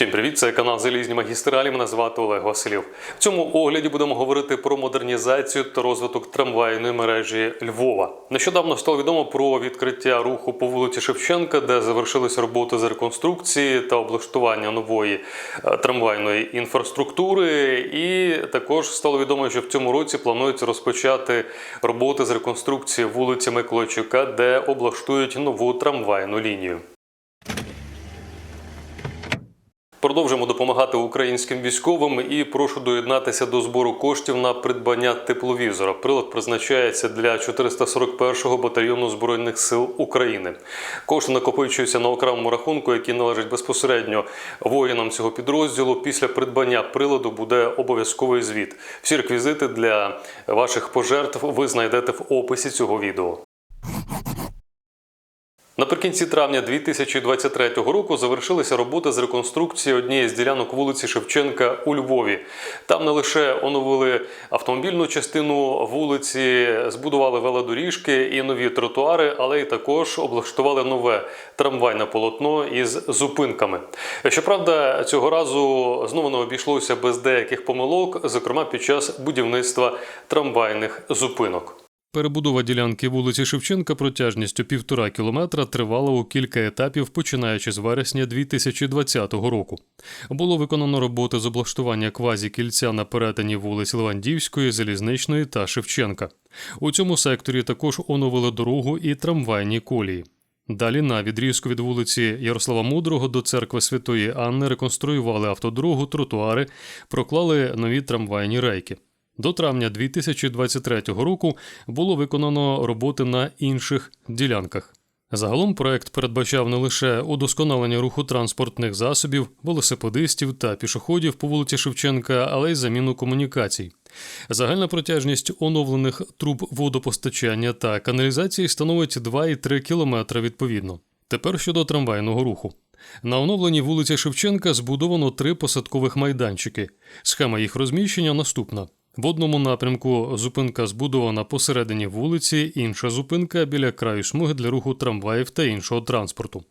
Всім привіт! Це канал Залізні магістралі. Мене звати Олег Василів. В цьому огляді будемо говорити про модернізацію та розвиток трамвайної мережі Львова. Нещодавно стало відомо про відкриття руху по вулиці Шевченка, де завершилися роботи з реконструкції та облаштування нової е, трамвайної інфраструктури. І також стало відомо, що в цьому році планується розпочати роботи з реконструкції вулиці Миколайчука, де облаштують нову трамвайну лінію. Продовжимо допомагати українським військовим і прошу доєднатися до збору коштів на придбання тепловізора. Прилад призначається для 441-го батальйону збройних сил України. Кошти накопичуються на окремому рахунку, який належить безпосередньо воїнам цього підрозділу. Після придбання приладу буде обов'язковий звіт. Всі реквізити для ваших пожертв ви знайдете в описі цього відео. Наприкінці травня 2023 року завершилися роботи з реконструкції однієї з ділянок вулиці Шевченка у Львові. Там не лише оновили автомобільну частину вулиці, збудували велодоріжки і нові тротуари, але й також облаштували нове трамвайне полотно із зупинками. Щоправда, цього разу знову не обійшлося без деяких помилок, зокрема під час будівництва трамвайних зупинок. Перебудова ділянки вулиці Шевченка протяжністю півтора кілометра тривала у кілька етапів, починаючи з вересня 2020 року. Було виконано роботи з облаштування квазі-кільця на перетині вулиць Левандівської, Залізничної та Шевченка. У цьому секторі також оновили дорогу і трамвайні колії. Далі на відрізку від вулиці Ярослава Мудрого до церкви Святої Анни реконструювали автодорогу, тротуари, проклали нові трамвайні рейки. До травня 2023 року було виконано роботи на інших ділянках. Загалом проект передбачав не лише удосконалення руху транспортних засобів, велосипедистів та пішоходів по вулиці Шевченка, але й заміну комунікацій. Загальна протяжність оновлених труб водопостачання та каналізації становить 2,3 км відповідно. Тепер щодо трамвайного руху. На оновленій вулиці Шевченка збудовано три посадкових майданчики. Схема їх розміщення наступна. В одному напрямку зупинка збудована посередині вулиці, інша зупинка біля краю смуги для руху трамваїв та іншого транспорту.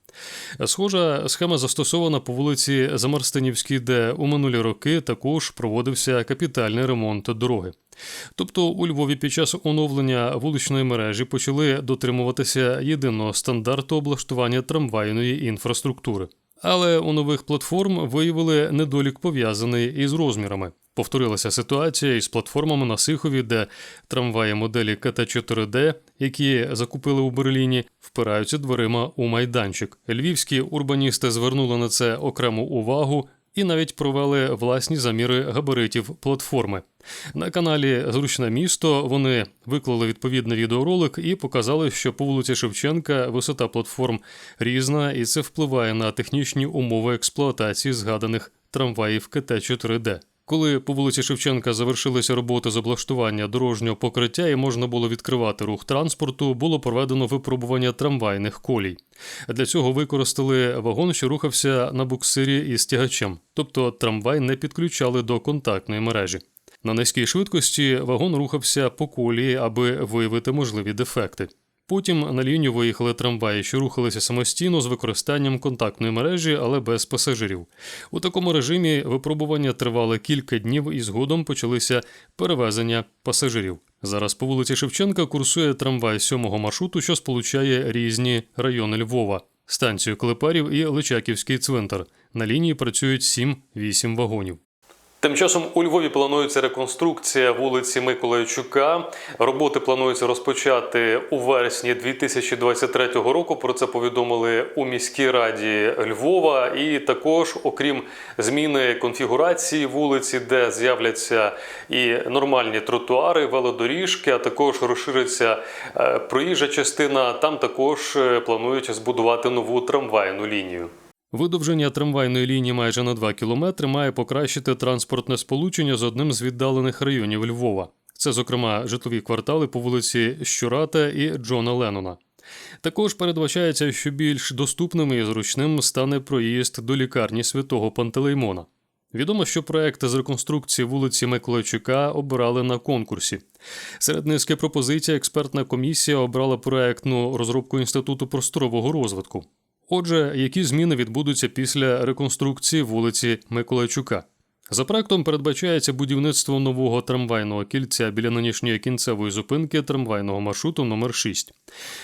Схожа схема застосована по вулиці Замарстинівській, де у минулі роки також проводився капітальний ремонт дороги. Тобто у Львові під час оновлення вуличної мережі почали дотримуватися єдиного стандарту облаштування трамвайної інфраструктури. Але у нових платформ виявили недолік пов'язаний із розмірами. Повторилася ситуація із платформами на Сихові, де трамваї моделі КТ-4Д, які закупили у Берліні, впираються дверима у майданчик. Львівські урбаністи звернули на це окрему увагу і навіть провели власні заміри габаритів платформи. На каналі Зручне місто вони виклали відповідний відеоролик і показали, що по вулиці Шевченка висота платформ різна, і це впливає на технічні умови експлуатації згаданих трамваїв КТ-4Д. Коли по вулиці Шевченка завершилися роботи з облаштування дорожнього покриття і можна було відкривати рух транспорту, було проведено випробування трамвайних колій. Для цього використали вагон, що рухався на буксирі із тягачем, тобто трамвай не підключали до контактної мережі. На низькій швидкості вагон рухався по колії, аби виявити можливі дефекти. Потім на лінію виїхали трамваї, що рухалися самостійно з використанням контактної мережі, але без пасажирів. У такому режимі випробування тривали кілька днів і згодом почалися перевезення пасажирів. Зараз по вулиці Шевченка курсує трамвай сьомого маршруту, що сполучає різні райони Львова, станцію Клепарів і Личаківський цвинтар. На лінії працюють 7-8 вагонів. Тим часом у Львові планується реконструкція вулиці Миколайчука. Роботи планується розпочати у вересні 2023 року. Про це повідомили у міській раді Львова. І також, окрім зміни конфігурації вулиці, де з'являться і нормальні тротуари, велодоріжки, а також розшириться е, проїжджа частина. Там також е, планують збудувати нову трамвайну лінію. Видовження трамвайної лінії майже на 2 кілометри має покращити транспортне сполучення з одним з віддалених районів Львова. Це, зокрема, житлові квартали по вулиці Щурата і Джона Леннона. Також передбачається, що більш доступним і зручним стане проїзд до лікарні святого Пантелеймона. Відомо, що проект з реконструкції вулиці Миколайчука обирали на конкурсі. Серед низки пропозицій експертна комісія обрала проектну розробку інституту просторового розвитку. Отже, які зміни відбудуться після реконструкції вулиці Миколайчука? За проектом передбачається будівництво нового трамвайного кільця біля нинішньої кінцевої зупинки трамвайного маршруту номер 6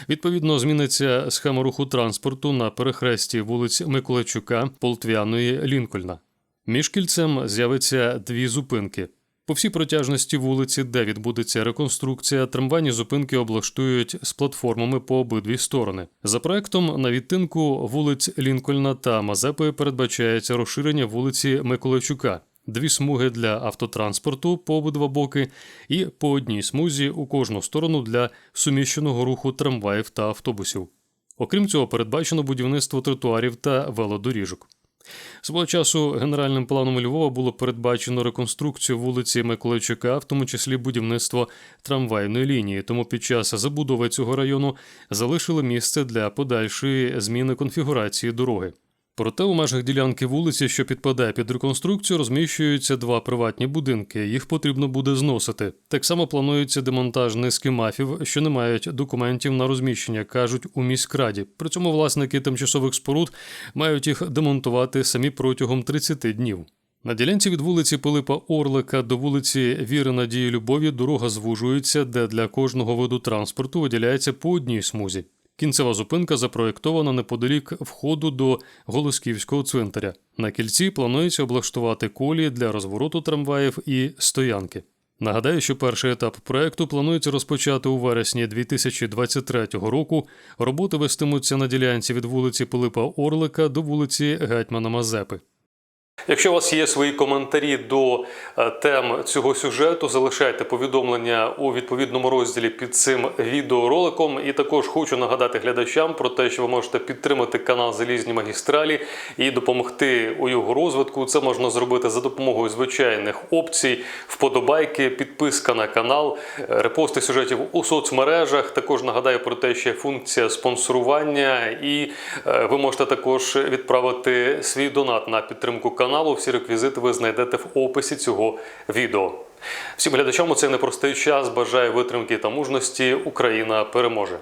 Відповідно, зміниться схема руху транспорту на перехресті вулиць Миколайчука, Полтвяної, Лінкольна. Між кільцем з'явиться дві зупинки. По всій протяжності вулиці, де відбудеться реконструкція, трамвайні зупинки облаштують з платформами по обидві сторони. За проектом на відтинку вулиць Лінкольна та Мазепи передбачається розширення вулиці Миколайчука, дві смуги для автотранспорту по обидва боки і по одній смузі у кожну сторону для суміщеного руху трамваїв та автобусів. Окрім цього, передбачено будівництво тротуарів та велодоріжок. Свого часу генеральним планом Львова було передбачено реконструкцію вулиці Миколайчука, в тому числі будівництво трамвайної лінії. Тому під час забудови цього району залишили місце для подальшої зміни конфігурації дороги. Проте у межах ділянки вулиці, що підпадає під реконструкцію, розміщуються два приватні будинки. Їх потрібно буде зносити. Так само планується демонтаж низки мафів, що не мають документів на розміщення, кажуть у міськраді. При цьому власники тимчасових споруд мають їх демонтувати самі протягом 30 днів. На ділянці від вулиці Пилипа Орлика до вулиці Віри Надії Любові дорога звужується, де для кожного виду транспорту виділяється по одній смузі. Кінцева зупинка запроєктована неподалік входу до Голосківського цвинтаря. На кільці планується облаштувати колії для розвороту трамваїв і стоянки. Нагадаю, що перший етап проекту планується розпочати у вересні 2023 року. Роботи вестимуться на ділянці від вулиці Пилипа Орлика до вулиці Гетьмана Мазепи. Якщо у вас є свої коментарі до е, тем цього сюжету, залишайте повідомлення у відповідному розділі під цим відеороликом. І також хочу нагадати глядачам про те, що ви можете підтримати канал Залізні магістралі і допомогти у його розвитку. Це можна зробити за допомогою звичайних опцій, вподобайки, підписка на канал, е, репости сюжетів у соцмережах. Також нагадаю про те, що є функція спонсорування, і е, ви можете також відправити свій донат на підтримку каналу. Всі реквізити ви знайдете в описі цього відео. Всім глядачам у цей непростий час бажаю витримки та мужності. Україна переможе.